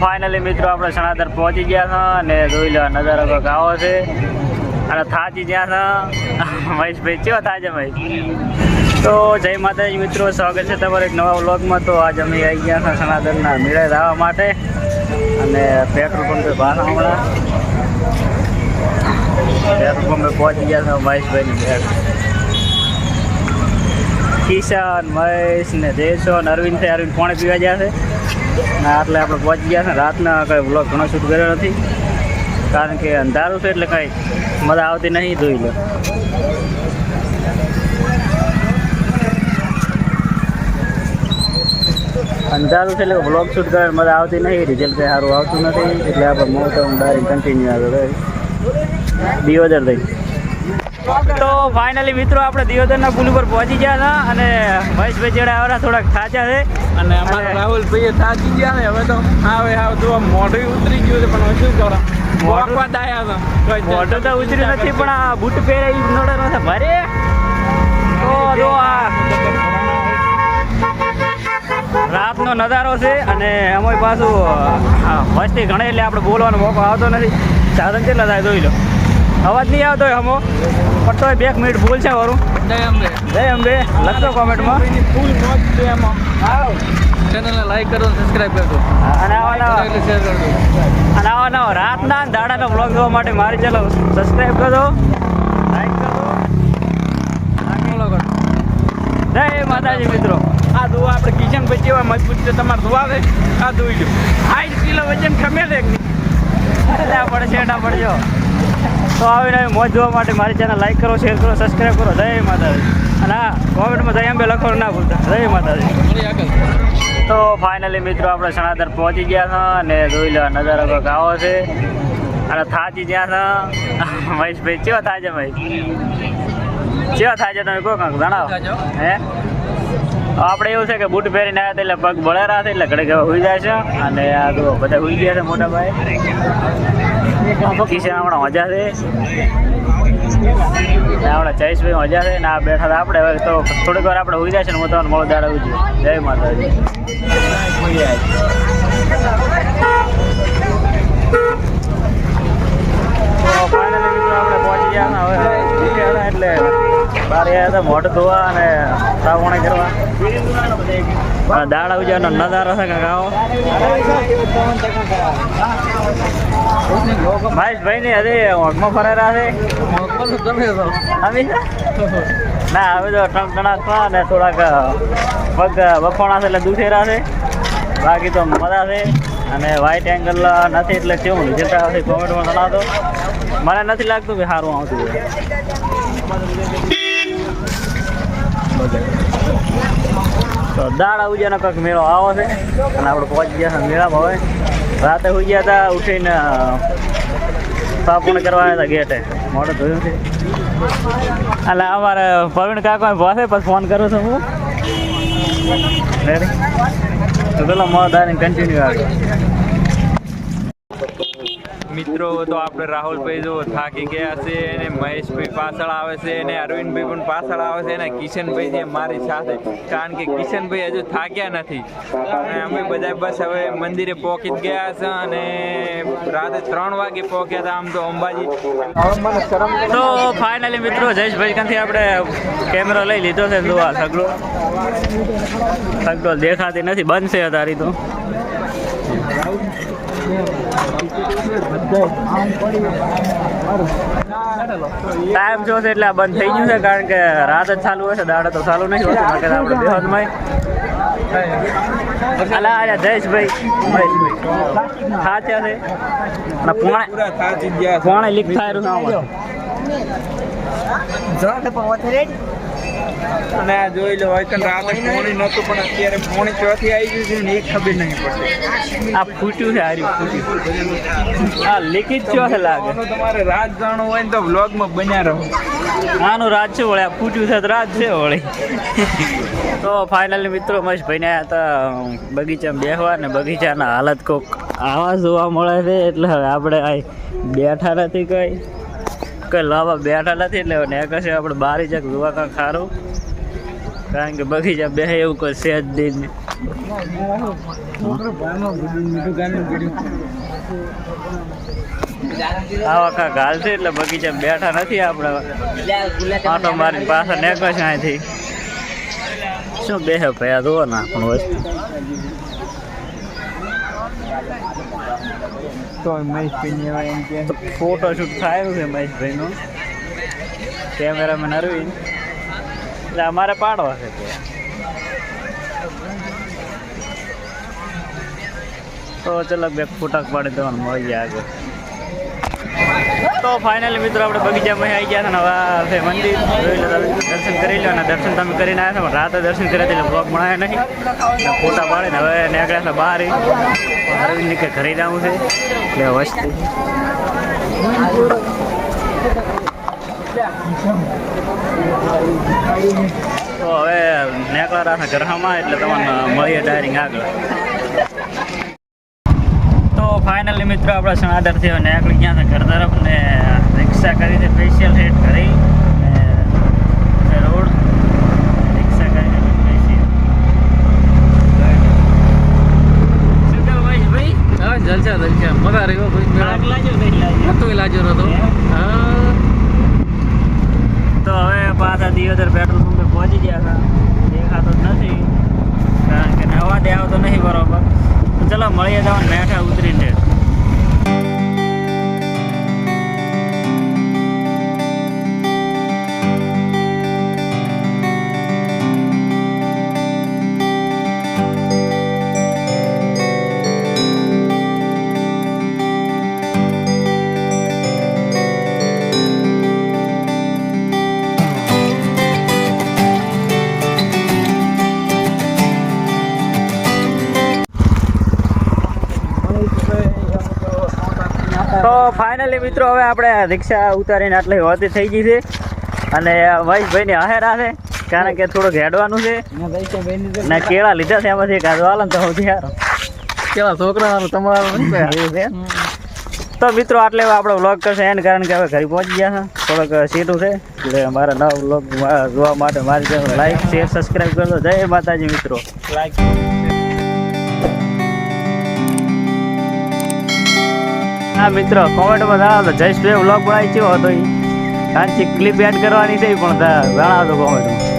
Finally મિત્રો આપણે સણાદર પહોંચી ગયા છે અને જોઈ લો નજારો કંઈક આવો છે. અને થાચી ગયા છે. મહેશભાઈ ચેવો થાય મહેશ? તો જય માતાજી મિત્રો, સ્વાગત છે તમારા એક નવા વ્લોગમાં. તો આજ અમે આવી ગયા છે સણાદરના મેળે જવા માટે. અને પેટ્રોલ પંપે બહાર હમણાં. પેટ્રોલ પંપે પહોંચી ગયા છે મહેશભાઈની બેટ કિશન, મહેશ ને દેશો ને અરવિંદ અરવિંદ કોણે પીવા ગયા છે. ને, એટલે આપણે પહોંચી ગયા છે. રાતના કંઈ વ્લોગ ઘણો શૂટ કર્યો નથી. કારણ કે અંધારું છે એટલે કંઈ મજા આવતી નહીં, જોઈ લો. અંધારું છે એટલે બ્લોગ શૂટ કરે મજા આવતી નહીં રિઝલ્ટ કંઈ સારું આવતું નથી. એટલે આપણે મોટો ડાયરેક્ટ કન્ટિન્યુ આગળ દિયોદર થઈ. તો ફાઇનલી મિત્રો આપણે દિયોદરના પુલ ઉપર પહોંચી ગયા હતા અને મહેશભાઈ જેડા આવરા થોડાક થાચા છે. અને અમારા રાહુલ ભાઈ થાકી ગયા ને હવે તો હવે હવે તો મોઢું ઉતરી ગયું છે પણ શું કરો મોઢું તો ઉતર્યું નથી પણ આ બૂટ પહેરે એ નડે નથી ભરે? તો જો આ રાતનો નજારો છે અને અમારી પાછું આ મસ્તી ઘણી એટલે આપણે બોલવાનો મોકો આવતો નથી. સાધન કેટલા થાય જોઈ લો. અવાજ નહીં આવતો હોય હમો. પણ તોય બે મિનિટ ભૂલ છે વરું જય અંબે. લખજો કોમેન્ટમાં. ફૂલ મોજ છે એમાં. ચેનલને લાઈક કરો સબસ્ક્રાઇબ કરજો. અને આવા શેર કરજો. અને આવા નવા રાતના દાડાનો બ્લોગ જોવા માટે મારી ચેનલ સબસ્ક્રાઈબ કરજો લાઈક કરજો જય માતાજી મિત્રો. આ દુવા આપણે કિચન પછી કેવા મજબૂત છે તમારે દુવા આવે આ દુઈ લો આઠ કિલો વજન ખમે દે કે નહીં? ના પડે છેટા પડજો તો આવીને આવી મોજ જોવા માટે મારી ચેનલ લાઈક કરો શેર કરો સબસ્ક્રાઈબ કરો. જય માતાજી. અને હા કોમેન્ટમાં જય અંબે લખવાનું ના ભૂલતા. જય માતાજી. તો ફાઇનલી મિત્રો આપણે સણાદર પહોંચી ગયા છે અને જોઈ લો નજારો કંઈક આવો છે. અને થાચી ગયા છે. મહેશભાઈ, કેવા છે ભાઈ કેવા થાય છે તમે કોઈ કંઈક જણાવો. હે? આપણે એવું છે કે બૂટ પહેરીને આવ્યા એટલે પગ બળેરા હતા એટલે ઘડે ઉઈ જાય છે. અને આ તો બધા ઉઈ ગયા છે મોટા ભાઈ. કિશન હમણાં મજા છે. આપણે જયેશભાઈ મજા છે ને આ બેઠા હતા આપણે. હવે તો થોડીક વાર આપણે ઉઈ જાય છે ને હું તમને મળો દાડાવું છું જય માતાજી. આપણે પહોંચી ગયા હવે એટલે બહાર તો મોઢ ધોવા અને સાવણે કરવા. અને દાડા ઉજાનો નજારો છે આવો. મહેશભાઈ ને હજી ફરેલા છે. ના, હવે તો ટણટણા અને થોડાક પગ બફોણા છે એટલે દુખેરા છે. બાકી તો મજા છે. અને વ્હાઈટ એંગલ નથી એટલે કેવું રિઝલ્ટ આવશે કોમેન્ટમાં જણાવતો મને નથી લાગતું કે સારું આવતું હોય તો દાડા ઉજાનો કંઈક મેળો આવો છે. અને આપણે પહોંચી ગયા મેળામાં હવે. રાતે હોઈ ગયા હતા, ઉઠીને સાપુણ કરવા હતા ગેટે. મોડું ધોયું છે. એટલે અમારે પ્રવીણ કાકો પાસે પછી ફોન કરું છું હું. રેડી તો પેલો કન્ટિન્યુ આગળ. મિત્રો તો આપણે રાહુલભાઈ જો થાકી ગયા છે અને મહેશભાઈ પાછળ આવે છે અને અરવિંદભાઈ પણ પાછળ આવે છે અને કિશનભાઈ છે મારી સાથે. કારણ કે કિશનભાઈ હજુ થાક્યા નથી. અને અમે બધા બસ હવે મંદિરે પહોંચી ગયા છે અને રાતે ત્રણ વાગે પહોંચ્યા હતા આમ તો અંબાજી. તો ફાઇનલી મિત્રો જયેશભાઈ ત્યાંથી આપણે કેમેરો લઈ લીધો છે. જોવા સગડો. સગડો દેખાતી નથી. બંધ છે તારી તો. ટાઈમ જો છે એટલે આ બંધ થઈ ગયું છે કારણ કે રાત જ ચાલુ હોય છે દાડા તો ચાલુ નહીં હોતું નકર આપણે બેહદમાં અલા આયા જયેશભાઈ મહેશભાઈ સાચા છે? અને પોણે પૂરા થાકી ગયા છે પોણે લીક થાય રહ્યું આમાં. અને આ જોઈ લો હોય તો રાતે પોણી નહોતું પણ અત્યારે પોણી ચોથી આવી ગયું છે ને એ ખબર નહીં પડતી. આ ફૂટ્યું છે હારી ફૂટ્યું. આ લીકેજ ચો છે લાગે. તમારે રાત જાણવું હોય ને તો વ્લોગમાં બન્યા રહો. આનું રાત છે વળે આ ફૂટ્યું છે તો રાજ છે વળી. તો ફાઇનલી મિત્રો મહેશભાઈને આવ્યા હતા બગીચામાં બેસવા ને બગીચાના હાલત કોક આવા જોવા મળે છે એટલે હવે આપણે બેઠા નથી કઈ. કઈ લાવવા બેઠા નથી એટલે ને કશે આપણે બારી જક જોવા કાંઈ ખારું? કારણ કે બગીચા બેસે એવું કોઈ છે જ નહીં. આ વખત ગાલ છે એટલે બગીચા બેઠા નથી આપણે. આટો મારી પાછળ નીકળે છે અહીંથી. શું બેહે ભયા જુઓ ના પણ વસ્તુ. તો મહેશભાઈ ને એમ કે ફોટોશૂટ થયેલું થાય છે મહેશભાઈનું કેમેરામેન અરવિંદ. એટલે અમારે પાડવા છે તે. તો ચલો બે ફોટા પાડી દેવાનું મળી આગળ. તો ફાઇનલી મિત્રો આપણે બગીચામાં આવી ગયા હતા હવે મંદિર. જોઈ લો દર્શન કરી લો અને દર્શન તમે કરીને આવ્યા છો, પણ રાતે દર્શન કર્યા એટલે બ્લોગ મળ્યા નહીં. ફોટા પાડીને હવે નીકળ્યા છે બહાર. અરવિંદ કે ઘરે જવું છે. એટલે વસ્તુ. તો હવે નીકળ્યા ઘરમાં, એટલે તમને મળીએ ડાયરિંગ આગળ. ફાઇનલી મિત્રો આપણે સણાદરથી નીકળી ગયા હતા ઘર તરફ ને રિક્ષા કરીને સ્પેશિયલ રેટ કરી. રોડ રિક્ષા કરીને જલસા જલસા. મજા રહ્યો કોઈ લાગ્યો નતો તો હવે પાછા દિયોદર પેટ્રોલ પંપે પહોંચી ગયા હતા. દેખાતો નથી. કારણ કે નવા દે આવતો નહીં બરોબર. તો ચલો મળીએ જવાનું બેઠા ઉતરીને. ફાઇનલી મિત્રો હવે આપણે રિક્ષા ઉતારીને આટલી હોતી થઈ ગઈ છે. અને મહેશભાઈની અહેરા છે કારણ કે થોડુંક હેડવાનું છે. ને કેળા લીધા છે એમાંથી એક હાથ વાલો તો સૌથી સારો કેવા છોકરા તમારા છે તો મિત્રો આટલે આપણો વ્લોગ કરશે. એને કારણ કે હવે ઘરે પહોંચી ગયા છે. થોડોક સીટું છે. એટલે મારા નવા વ્લોગ જોવા માટે મારી ચેનલ લાઈક શેર સબસ્ક્રાઈબ કરજો. જય માતાજી મિત્રો. હા, મિત્રો કોમેન્ટમાં જણાવજો જયેશભાઈ વ્લોગ બનાવી કેવો હતો એ કાંચી ક્લિપ એડ કરવાની છે પણ જણાવજો કોમેન્ટમાં